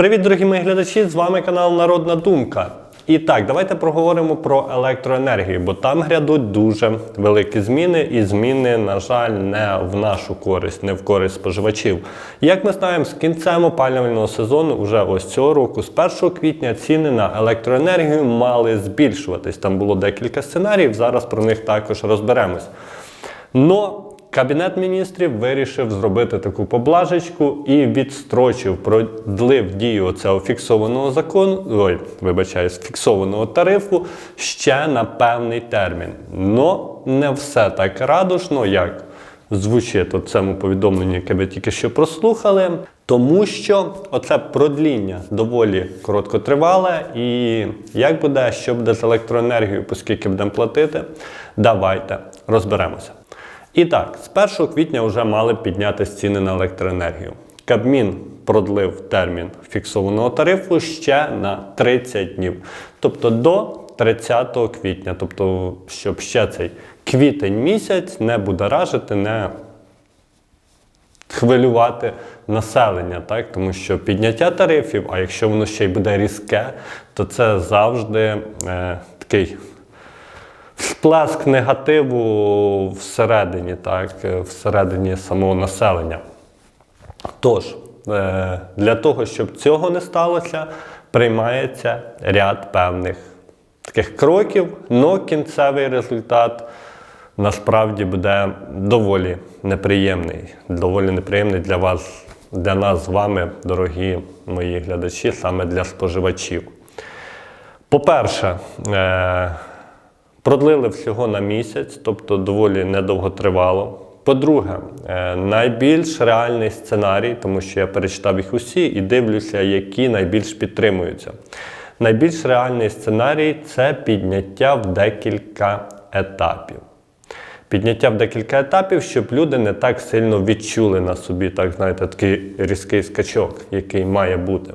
Привіт, дорогі мої глядачі! З вами канал Народна Думка. І так, давайте проговоримо про електроенергію, бо там грядуть дуже великі зміни, і зміни, на жаль, не в нашу користь, не в користь споживачів. Як ми знаємо, з кінцем опалювального сезону, уже ось цього року, з 1 квітня, ціни на електроенергію мали збільшуватись. Там було декілька сценаріїв. Зараз про них також розберемось. Но Кабінет міністрів вирішив зробити таку поблажечку і відстрочив, продлив дію цього фіксованого закону, ой, вибачаюсь, фіксованого тарифу ще на певний термін. Но не все так радушно, як звучить у цьому повідомленні, яке ви тільки що прослухали. Тому що оце продління доволі короткотривале, і як буде, що буде з електроенергією, оскільки будемо платити, давайте розберемося. І так, з 1 квітня вже мали піднятися ціни на електроенергію. Кабмін продлив термін фіксованого тарифу ще на 30 днів, тобто до 30 квітня, тобто, щоб ще цей квітень місяць не будоражити, не хвилювати населення, так? тому що підняття тарифів, а якщо воно ще й буде різке, то це завжди е, такий сплеск негативу всередині, так, е, всередині самого населення. Тож, е, для того, щоб цього не сталося, приймається ряд певних таких кроків, але кінцевий результат насправді буде доволі неприємний. Доволі неприємний для вас, для нас з вами, дорогі мої глядачі, саме для споживачів. По-перше, е, продлили всього на місяць, тобто доволі недовго тривало. По-друге, е, найбільш реальний сценарій, тому що я перечитав їх усі і дивлюся, які найбільш підтримуються. Найбільш реальний сценарій це підняття в декілька етапів. Підняття в декілька етапів, щоб люди не так сильно відчули на собі, так знаєте, такий різкий скачок, який має бути.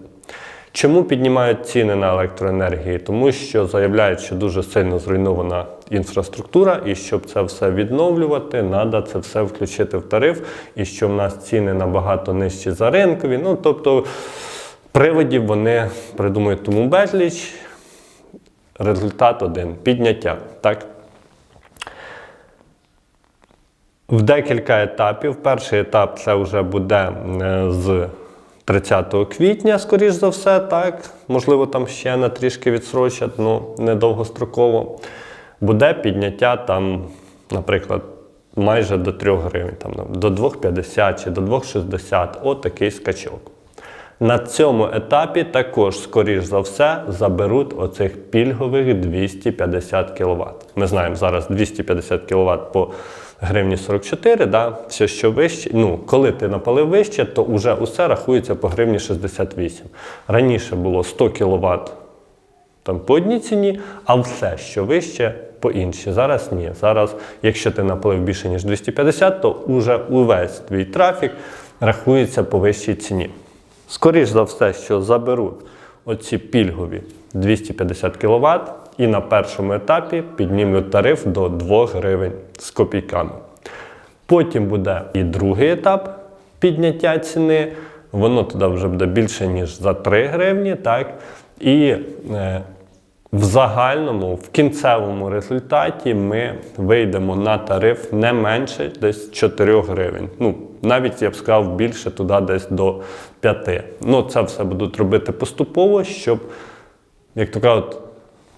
Чому піднімають ціни на електроенергію? Тому що заявляють, що дуже сильно зруйнована інфраструктура, і щоб це все відновлювати, треба це все включити в тариф, і що в нас ціни набагато нижчі за ринкові. Ну, тобто приводів вони придумують тому безліч. Результат один підняття. Так? В декілька етапів. Перший етап це вже буде е, з 30 квітня, скоріш за все, так. Можливо, там ще на трішки відсрочать, ну недовгостроково. Буде підняття там, наприклад, майже до 3 гривень, там, до 2,50 чи до 2,60. отакий такий скачок. На цьому етапі також, скоріш за все, заберуть оцих пільгових 250 кВт. Ми знаємо, зараз 250 кВт по гривні 44, да? все, що вище. Ну, коли ти напалив вище, то вже усе рахується по гривні 68. Раніше було 100 кВт там по одній ціні, а все, що вище, по іншій. Зараз ні. Зараз, якщо ти напалив більше, ніж 250, то вже увесь твій трафік рахується по вищій ціні. Скоріш за все, що заберуть оці пільгові 250 кВт і на першому етапі піднімуть тариф до 2 гривень з копійками. Потім буде і другий етап підняття ціни. Воно туди вже буде більше, ніж за 3 гривні. так? І е, в загальному, в кінцевому результаті ми вийдемо на тариф не менше десь 4 гривень. Ну, навіть я б сказав більше туди десь до 5. Ну, це все будуть робити поступово, щоб, як то кажуть,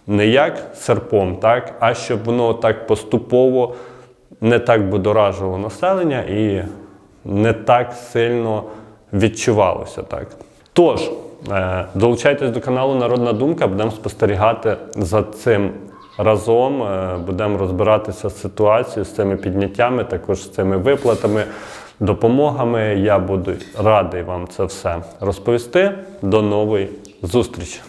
не як серпом, так, а щоб воно так поступово не так будоражило населення і не так сильно відчувалося. так. Тож, долучайтесь до каналу Народна Думка, будемо спостерігати за цим разом, е, будемо розбиратися з ситуацією, з цими підняттями, також з цими виплатами, допомогами. Я буду радий вам це все розповісти. До нової зустрічі!